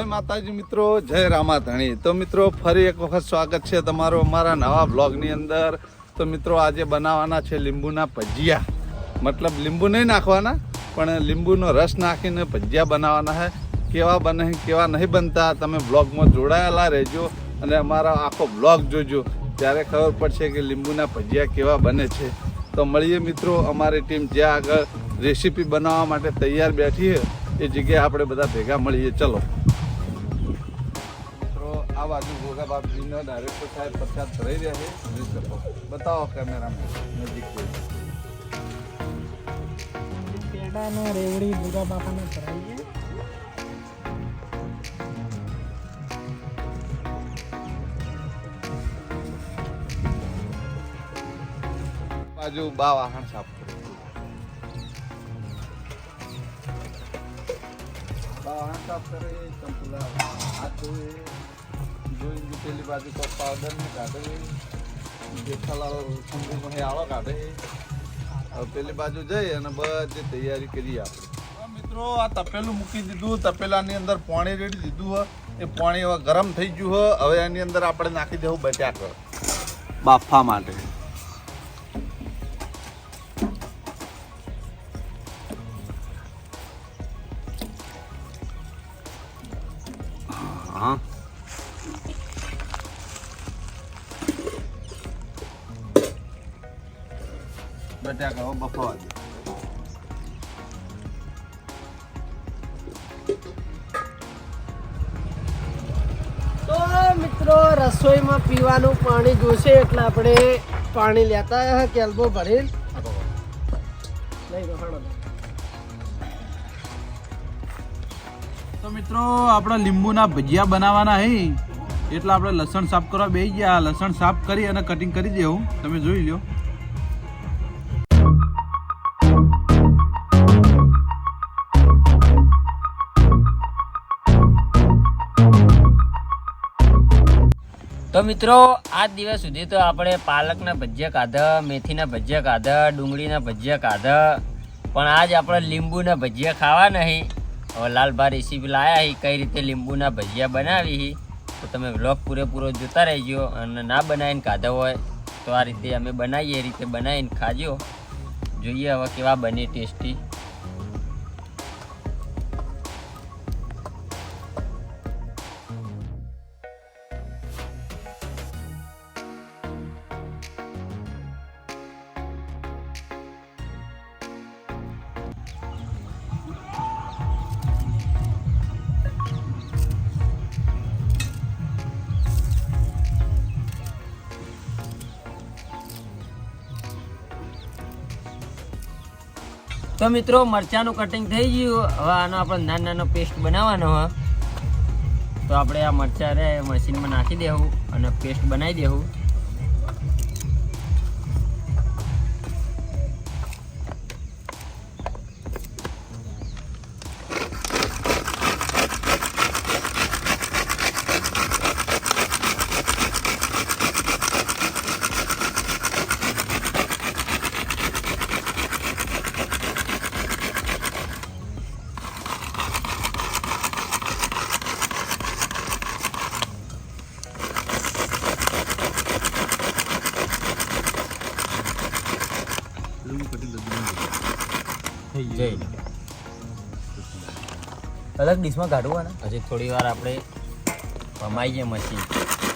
જય માતાજી મિત્રો, જય રામાધણી. તો મિત્રો, ફરી એક વખત સ્વાગત છે તમારું અમારા નવા બ્લોગની અંદર. તો મિત્રો, આજે બનાવવાના છે લીંબુના ભજીયા. મતલબ લીંબુ નહીં નાખવાના, પણ લીંબુનો રસ નાખીને ભજીયા બનાવવાના છે. કેવા બને, કેવા નહીં બનતા, તમે બ્લોગમાં જોડાયેલા રહેજો અને અમારા આખો બ્લોગ જોજો. ત્યારે ખબર પડશે કે લીંબુના ભજીયા કેવા બને છે. તો મળીએ મિત્રો, અમારી ટીમ જ્યાં આગળ રેસીપી બનાવવા માટે તૈયાર બેઠી એ જગ્યાએ આપણે બધા ભેગા મળીએ. ચલો. બાજુ ગોગા બાપજીનો ડાયરેક્ટર સાહેબ પ્રસાદ ધરાઈ રહ્યા છે. જોઈ શકો બતાવો કેમેરામેન નજીક પેડાના રેવડી ભૂગા બાપાને ભરાઈએ બાજુ બા વાહન સાફ બા વાહન સાફ કરે ચંપલા હાથ ધોવે. પેલી બાજુ તો પાવડર ને કાઢે જેઠાલાલ સંગીમાં આળો કાઢે હવે પેલી બાજુ જઈ અને બધી તૈયારી કરી આપણે મિત્રો આ તપેલું મૂકી દીધું. તપેલાની અંદર પાણી રેડી દીધું હોય એ પાણી હવે ગરમ થઈ ગયું હોય હવે એની અંદર આપણે નાખી દેવું બટાકર બાફા માટે. બટાકા બફાવા દે. તો મિત્રો રસોઈમાં પીવાનું પાણી જોશે એટલે આપણે પાણી લેતા કેલ્બો ભરી. તો મિત્રો આપણે લીંબુના ભજીયા બનાવવાના હે. એટલે આપણે લસણ સાફ કરવા બેસી ગયા. લસણ સાફ કરી અને કટિંગ કરી દેવું. તમે જોઈ લો તો મિત્રો, આજ દિવસ સુધી તો આપણે પાલકના ભજીયા ખાધા, મેથીના ભજીયા ખાધા, ડુંગળીના ભજીયા ખાધા, પણ આજ આપણે લીંબુના ભજીયા ખાવા નહીં. હવે લાલભા રેસીપી લાયા હી, કઈ રીતે લીંબુના ભજીયા બનાવી હી, તો તમે વ્લોગ પૂરેપૂરો જોતા રહેજો અને ના બનાવીને ખાધા હોય, તો આ રીતે અમે બનાવીએ, એ રીતે બનાવીને ખાજો. જોઈએ હવે કેવા બને ટેસ્ટી. તો મિત્રો, મરચાંનું કટિંગ થઈ ગયું. હવે આનો આપણે નાનો નાનો પેસ્ટ બનાવવાનો હોય તો આપણે આ મરચાં રે મશીનમાં નાખી દેવું અને પેસ્ટ બનાવી દેવું જઈ અલગ ડીશમાં કાઢવું ને? હજી થોડી વાર આપણે ભમાઈ જાય મશીન.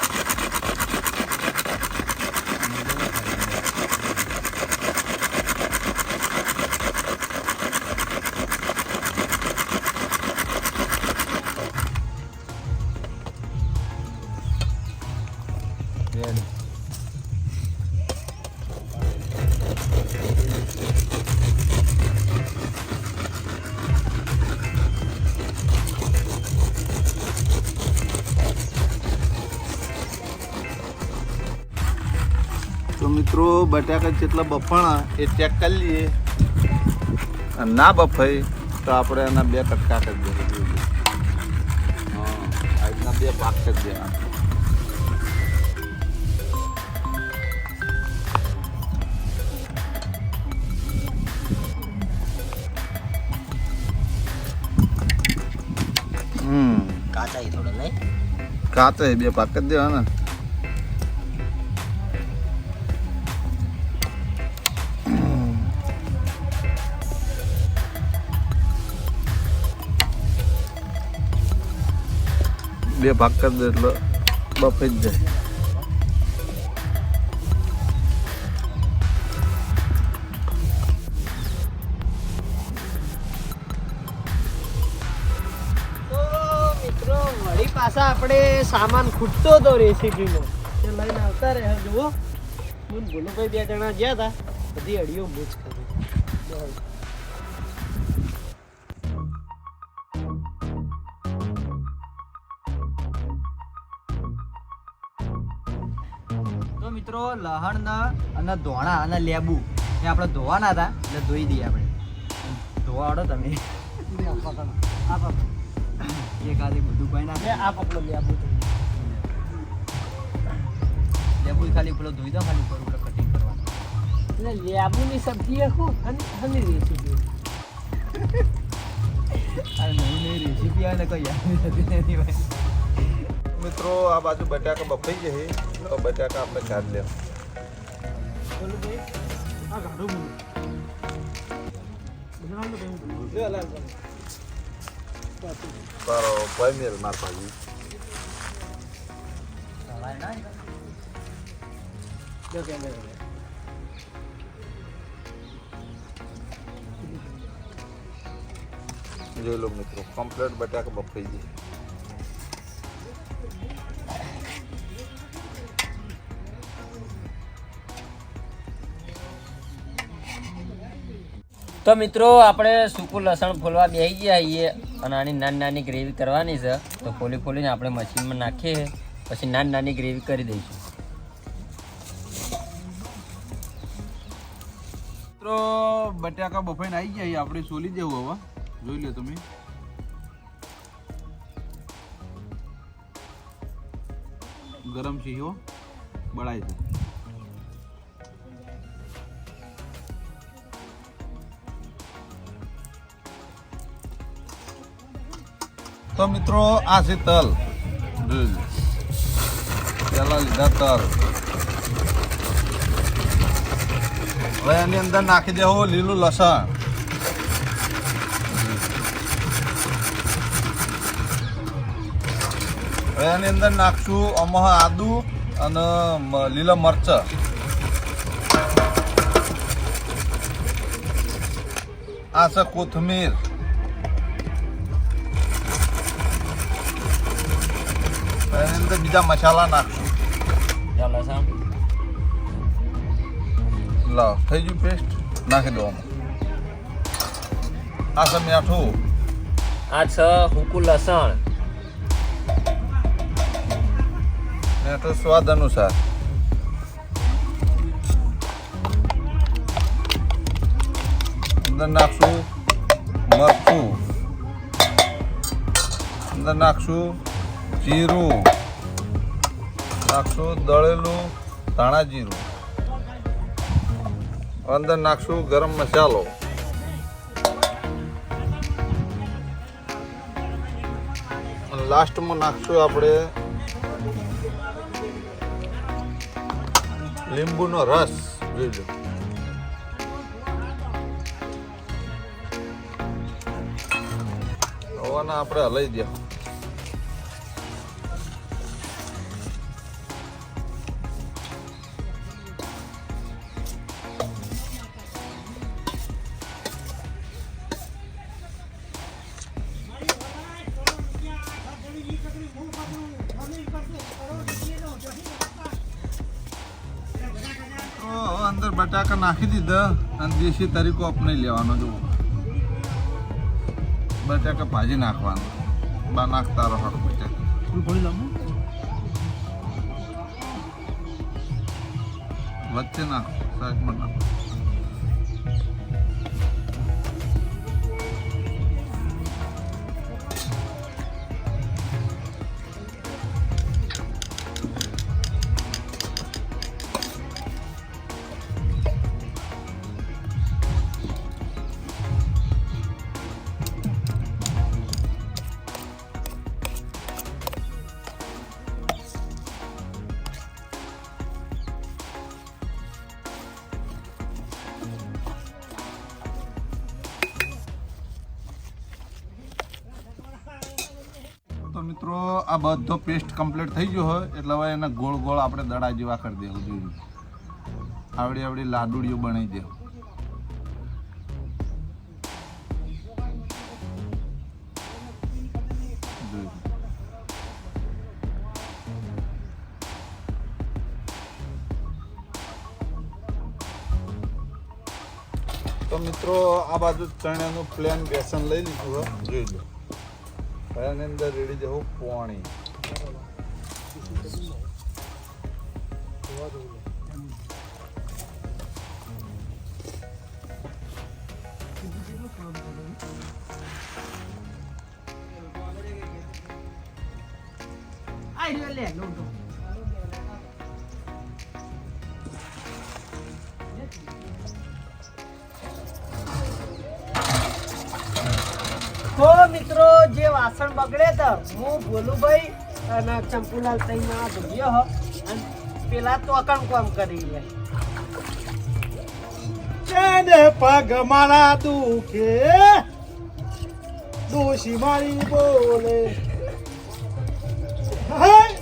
મિત્રો બટાકા જેટલા બફાણા એ ચેક કરી લઈએ. અને ના બફાય તો આપણે એના બે કટકા કરી દઈએ. હા રીતના બે પાક કરી દેવાના હમ. એ થોડો નહીં. એ બે પાક જ દેવાના. બે ભાગ કરી દે એટલે બફાઈ જ જાય. પાછા આપણે સામાન ખૂટતો હતો રેસીપીનો. તે લઈને આવતા રહ્યા, જુઓ. હું ભાઈ બે જણા ગયા હતા બધી અડીઓ મૂજ મિત્રો લહણના અને ધોણા અને લેબુ. એ આપણે ધોવાના હતા એટલે ધોઈ દઈએ આપણે. ધોવા આવડો તમે. એક આદે બધું ભાઈ નાખે. આ પકડો લેબુ લેબુ ખાલી પેલો ધોઈ દો ખાલી ઉપર ઉપર કટિંગ કરવાનું. એટલે લેબુની સબ્જી એ શું? હની રેસીપી અને નવી નવી રેસીપી આવે ને કોઈ યાદ નથી ભાઈ. મિત્રો, આ બાજુ બટાકા બફાઈ જશે તો બટાકા આપણે કાઢી લેવા. ભાઈ મેલ માર ભાઈ સવારે ના જો કેમેરા લે. જોઈ લો મિત્રો કમ્પ્લેટ બટાકા બફાઈ જશે તો મિત્રો, આપણે સૂકું લસણ ફોલવા બેસી ગયા છીએ અને આની નાની નાની ગ્રેવી કરવાની છે. તો ફોલી ફોલીને આપણે મશીનમાં નાખીએ, પછી નાની નાની ગ્રેવી કરી દઈશું. મિત્રો, બટાકા બફાઈને આવી ગયા આપણે સોલી દેવું હવે. જોઈ લો તમે. ગરમ છે બળાય છે. તો મિત્રો આ છે તલ. પેલા લીધા તલ. હવે એની અંદર નાખી દેવું લીલું લસણ. હવે એની અંદર નાખશું અમહ આદુ અને લીલા મરચાં. આ છે કોથમીર. એની અંદર બીજા મસાલા નાખશું જો લસણ લાવ થઈ ગયું પેસ્ટ નાખી દો આમાં. આ છે મીઠું આ છ હુકું લસણ મીઠું સ્વાદ અનુસાર અંદર નાખશું મરચું અંદર નાખશું જીરું નાખશું દળેલું ધાણા જીરું. અંદર નાખશું ગરમ મસાલો. લાસ્ટમાં નાખશું આપણે લીંબુનો રસ જોઈ હવાના આપણે હલાઈ દે. બટાકા નાખી દીધા અને દેશી તરીકો આપણે લેવાનો જુઓ. બટાકા ભાજી નાખવાનું. બા નાખતા રહો બટાકા વચ્ચે નાખો નાખો. બધો પેસ્ટ કમ્પ્લીટ થઈ ગયો હોય, એટલે હવે એને ગોળ ગોળ આપણે દડા જેવા કરી દેવું જોઈએ. આવડી આવડી લાડુડીઓ બનાવી દેવું. તો મિત્રો, આ બાજુ ચણાનું પ્લેન બેસન લઈ લીધું હોય. જોઈ લો. હવે અંદર રેડી જવું પાણી. આઈ લે લોટો વાસણ બગડે તો હું ભોલુભાઈ અને ચંપુલાલ તઈના ધોયો હો. અને પેલા તો અકણ કામ કરી લે. ચેને પગ મારા દુખે. દોશી મારી બોલે. હે!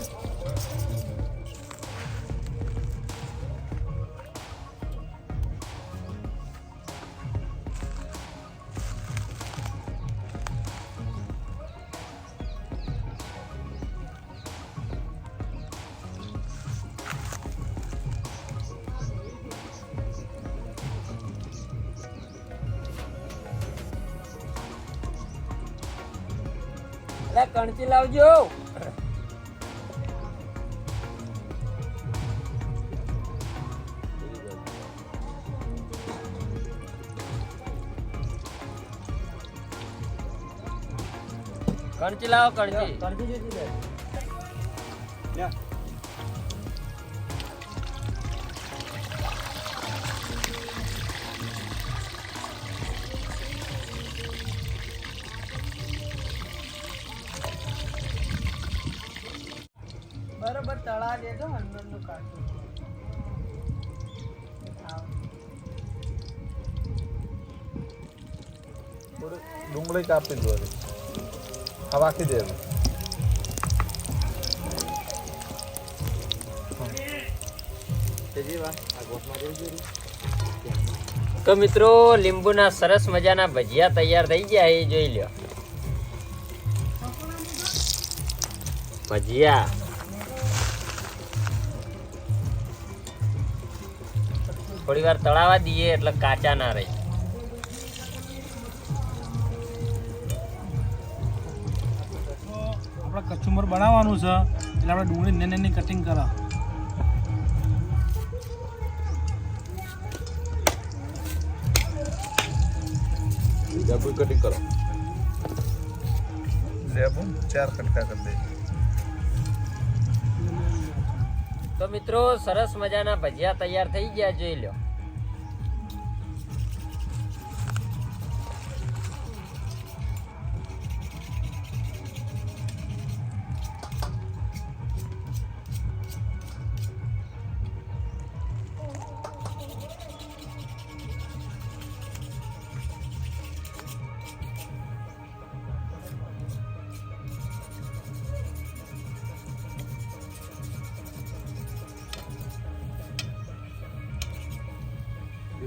લાવજો. કણચી લાવો કણચી. બરોબર અંદરનું કાઢું ડુંગળી કાપી દો વાકી દેવું તો મિત્રો લીંબુના સરસ મજાના ભજીયા તૈયાર થઈ ગયા એ જોઈ લ્યો. ભજીયા. થોડી વાર તળાવા દઈએ એટલે કાચા ના રહે. આપણે કચુંબર બનાવવાનું છે એટલે આપણે ડુંગળી નાની નાની કટિંગ કરા. લેબુ કટિંગ કરો. લેબુ ચાર કટકા કરી દે તો મિત્રો સરસ મજાના ભજીયા તૈયાર થઈ ગયા જોઈ લો.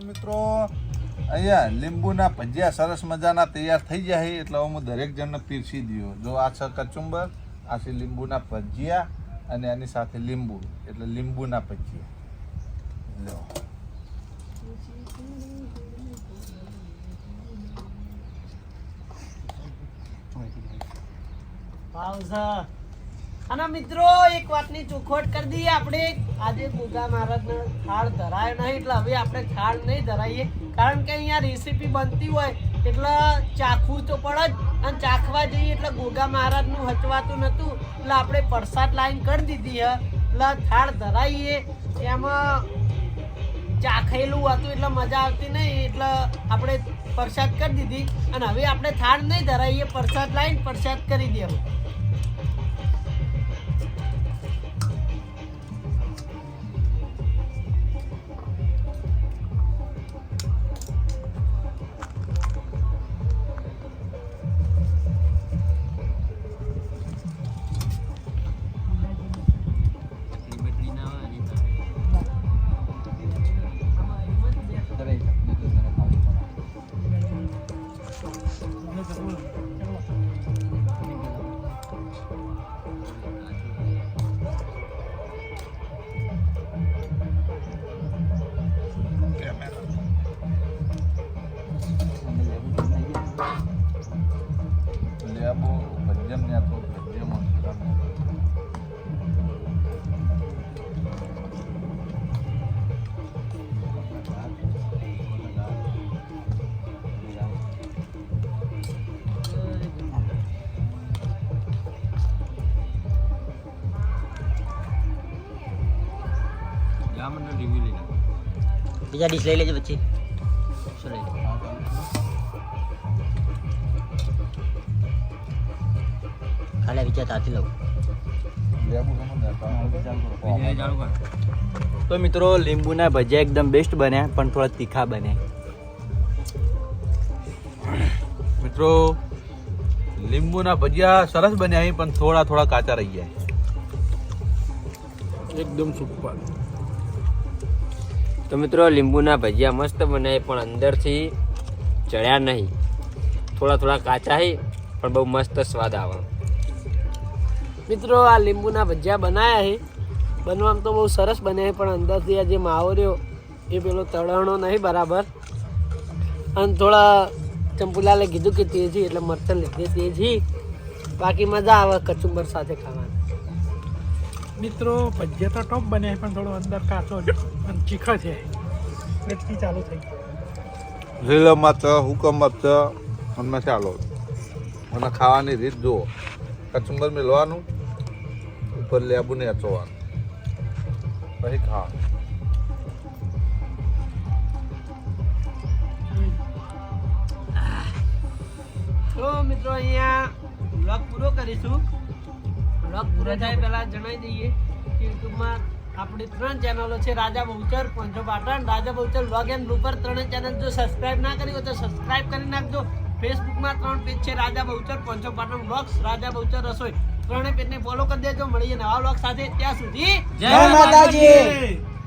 મિત્રો, અહીંયા લીંબુના ભજીયા સરસ મજાના તૈયાર થઈ જાય એટલે હું દરેક જણને પીરસી દઉં જો આ છે કચુંબર, આ છે લીંબુના ભજીયા અને એની સાથે લીંબુ, એટલે લીંબુના ભજીયા. લો. અને મિત્રો, એક વાતની ચોખવટ કરી દઈએ આપણે. આજે ગુગા મહારાજને થાળ ધરાય નહીં, એટલે હવે આપણે થાળ નહીં ધરાઈએ. કારણ કે અહીંયા રેસીપી બનતી હોય, એટલે ચાખવું તો પડે જ. અને ચાખવા જઈએ એટલે ગોગા મહારાજનું હચવાતું નતું એટલે આપણે પ્રસાદ લાઈન કરી દીધી હે. એટલે થાળ ધરાઈએ. એમાં ચાખેલું હતું, એટલે મજા આવતી નહીં. એટલે આપણે પ્રસાદ કરી દીધી. અને હવે આપણે થાળ નહીં ધરાઈએ, પ્રસાદ લાઈન પ્રસાદ કરી દેવું. બીજા ડીશ લઈ લેજો પછી. શું લઈ ખાલી વિચાર તાથી લઉં. તો મિત્રો લીંબુના ભજીયા એકદમ બેસ્ટ બન્યા પણ થોડા તીખા બન્યા. મિત્રો લીંબુના ભજીયા સરસ બન્યા પણ થોડા થોડા કાચા રહી ગયા. એકદમ સુપર તો મિત્રો, લીંબુના ભજીયા મસ્ત બનાવે પણ અંદરથી ચડ્યા નહીં. થોડા થોડા કાચા પણ બહુ મસ્ત સ્વાદ આવે. મિત્રો, આ લીંબુના ભજીયા બનાયા છે બનવામાં તો બહુ સરસ બને પણ અંદરથી આ જે માવો રહ્યો, એ પેલો તળણો નહીં, બરાબર. અને થોડા ચંપુલાલે કીધું કે તેજી, એટલે મરચા લીધે તેજી. બાકી મજા આવે કચુંબર સાથે ખાવાની. મિત્રો ભજીયા તો ટોપ બને પણ થોડો અંદર કાચો જ અને ચીખા છે. લટકી ચાલુ થઈ લીલો મરચ હુકમ મરચ અને મસાલો અને ખાવાની રીત જુઓ. કચુંબર મેળવાનું ઉપર લેબુ ને અચવાનું પછી ખાવાનું. તો મિત્રો અહીંયા બ્લોગ પૂરો કરીશું. વ્લોગ પૂરો થાય પહેલા જણાવી દઈએ કે યુટ્યુબમાં આપણી ત્રણ ચેનલો છે, રાજા Bahuchar, પંજો Patan Raja Bahuchar vlog and blooper. ત્રણેય ચેનલ જો સબસ્ક્રાઇબ ના કરી હોય તો સબસ્ક્રાઇબ કરી નાખજો. ફેસબુકમાં ત્રણ પેજ છે, રાજા બહુચર પંચો પાટણ બ્લોગ્સ રાજા બહુચર રસોઈ. ત્રણેય પેજને ફોલો કરી દેજો, મળીએ નવા બ્લોગ સાથે. ત્યાં સુધી જય માતાજી.